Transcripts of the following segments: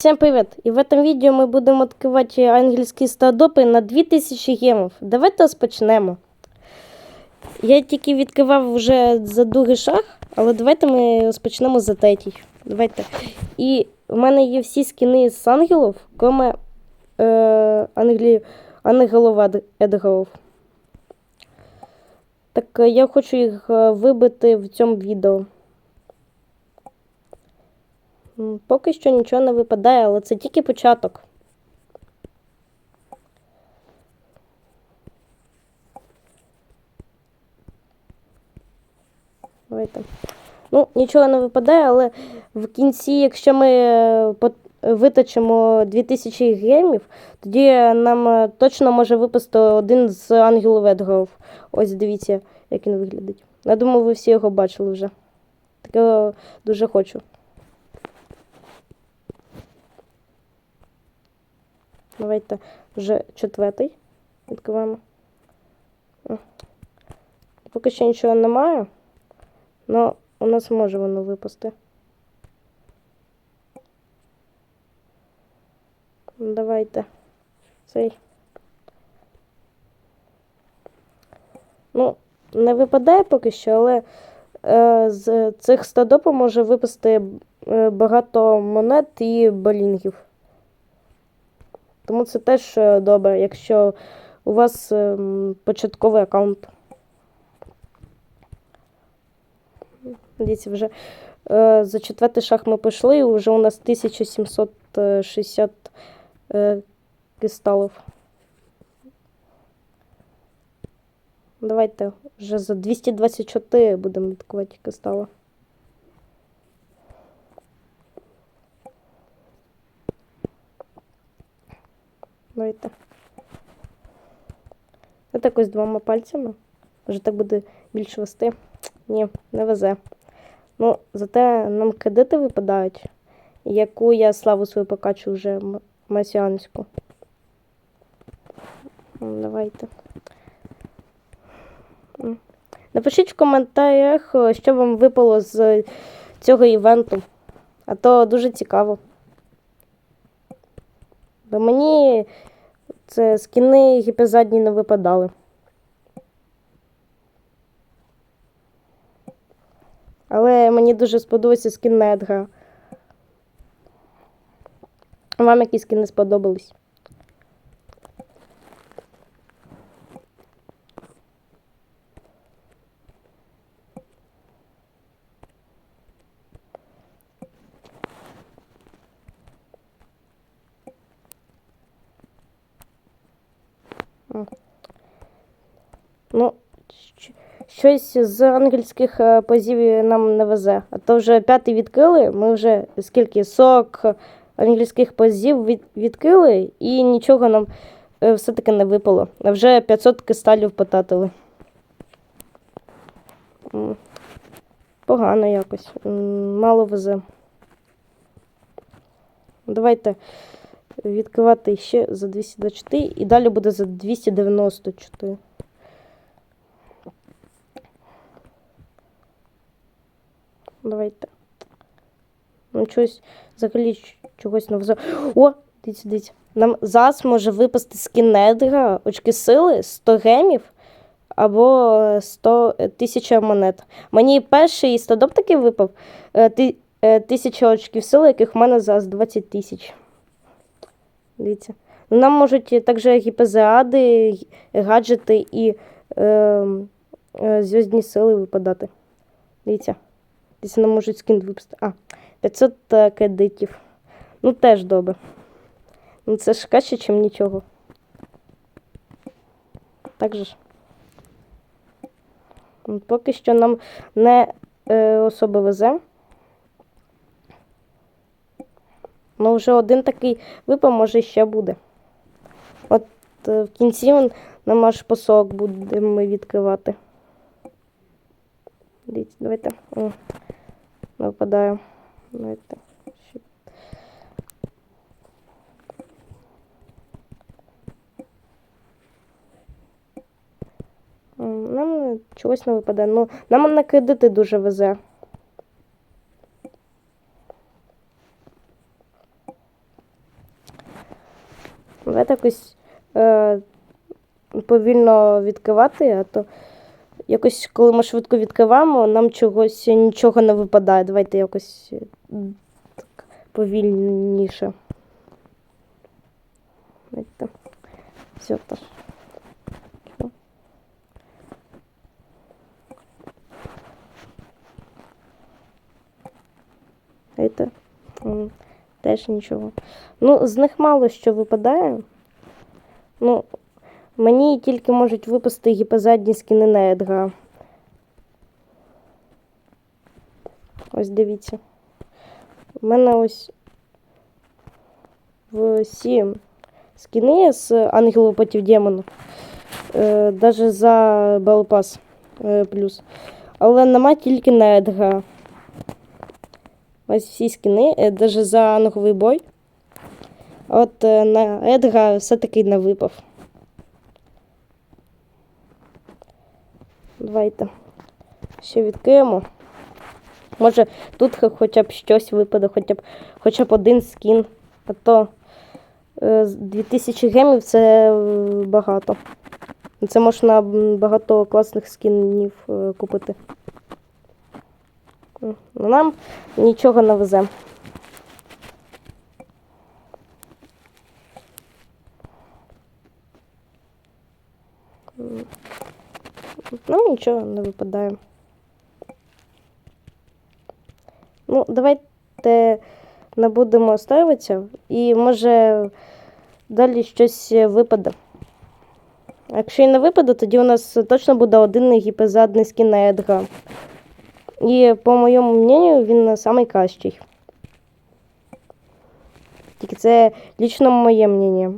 Всем привет! И в этом відео ми будемо відкривати ангельські стадопи на 2000 гемів. Давайте розпочнемо. Я тільки відкривав вже за другий шаг, але давайте ми розпочнемо за третій. Давайте. І в мене є всі скіни з ангелів, крім е, ангелів Ед- Едгаров. Так е, я хочу їх е, вибити в цьому відео. Поки що нічого не випадає, але це тільки початок. Давайте. Ну, нічого не випадає, але в кінці, якщо ми е, виточимо 2000 гемів, тоді нам е, точно може випасти один з ангелів Едгаров. Ось дивіться, як він виглядить. Я думаю, ви всі його бачили вже. Такого дуже хочу. Давайте вже четвертий відкриваємо. Поки що нічого немає, але у нас може воно випасти. Давайте цей. Ну, не випадає поки що, але е, з цих стадопів може випасти е, багато монет і балінгів. Тому це теж е, добре, якщо у вас ем, початковий аккаунт. Дивіться, вже е, за четвертий шаг ми пішли, вже у нас 1760 е, кристалів. Давайте вже за 224 будемо відкривати кристали. Давайте. Я так ось двома пальцями. Вже так буде більше вести. Ні, не везе. Ну, зате нам кредити випадають, яку я славу свою покачу вже масіанську. Давайте. Напишіть в коментарях, що вам випало з цього івенту. А то дуже цікаво. Бо мені це скіни гіпезадні не випадали. Але мені дуже сподобався скін Недга. Вам які скіни сподобались? Щось з ангельських е, позів нам не везе. А то вже п'ятий відкрили. Ми вже скільки 40 ангельських позів від, відкрили, і нічого нам е, все-таки не випало. А вже 500 кристалів потратили. Погано якось. Мало везе. Давайте відкривати ще за 224 і далі буде за 294. Давайте. Ну, щось взагалі чогось не. О, дивіться, дивіться. Нам зараз може випасти скін Недра, очки сили, 100 гемів або е, 100 е, тисяча монет. Мені перший стадоп такий випав. е, е, Тисяча очків сили, яких в мене зараз 20 тисяч. Дивіться. Ну, Нам можуть також гіпезеади, гаджети і е, е, зв'язні сили випадати. Дивіться. Дивіться, нам можуть скін випустити. А, 500 е, кредитів. Ну, теж добре. Ну, це ж краще, ніж нічого. Так же ж. Ну, Поки що нам не е, особо везе. Ну, вже один такий випав, може, ще буде. От е, в кінці нам аж по 40 будемо відкривати. Дивіться, давайте. О, не. Давайте. Нам чогось не випадає. Ну, нам на кредити дуже везе. Давайте якось е, повільно відкривати, а то якось, коли ми швидко відкриваємо, нам чогось нічого не випадає. Давайте якось е, так, повільніше. Все так. М, теж нічого. Ну, з них мало що випадає. Ну, мені тільки можуть випасти гіпозадні скіни на Едгара. Ось дивіться. У мене ось всі скіни з ангелу проти демону. Е, даже за Балпас е, плюс. Але нема тільки на Едгара. Ось всі скіни, е, даже за ангеловий бой. От е, на Едгара все-таки не випав. Давайте ще відкриємо. Може, тут хоча б щось випаде, хоча б, хоча б один скін. А то е, 2000 гемів це е, багато. Це можна багато класних скінів е, купити. Ну, Нам нічого не везе. М, Нам нічого не випадає. Ну, давайте не будемо ставитися і може далі щось випаде. Якщо і не випаде, тоді у нас точно буде один гіпезадний скін Едга. І по моєму мнению, він найкращий. Тільки це лічно моє мнення.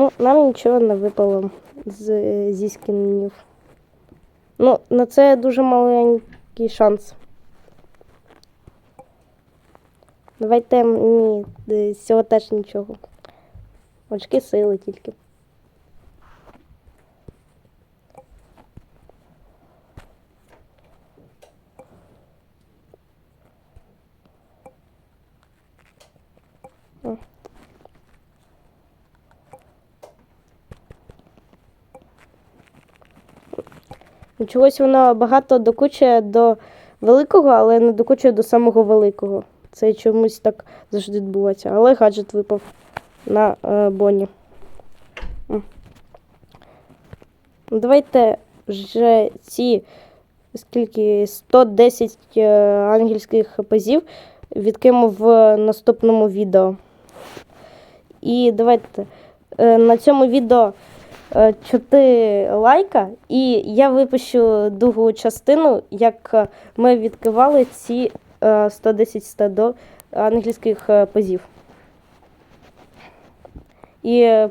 Ну, нам нічого не випало з, зі скінів. Ну, на це дуже маленький шанс. Давайте ні, з цього теж нічого. Очки сили тільки. Чогось воно багато докучує до великого, але не докучує до самого великого. Це чомусь так завжди відбувається. Але гаджет випав на е, Боні. Ну, Давайте вже ці скільки 110 е, ангельських пазів відкинемо в наступному відео. І давайте е, на цьому відео 4 лайка, і я випущу другу частину, як е, ми відкривали ці е, 110 стадо англійських е, пазів. І е,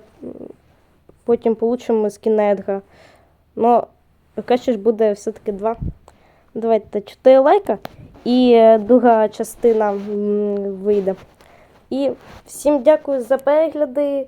потім получимо скін Едга. Ну, краще ж буде все-таки 2. Давайте 4 лайка, і е, друга частина вийде. І всім дякую за перегляди.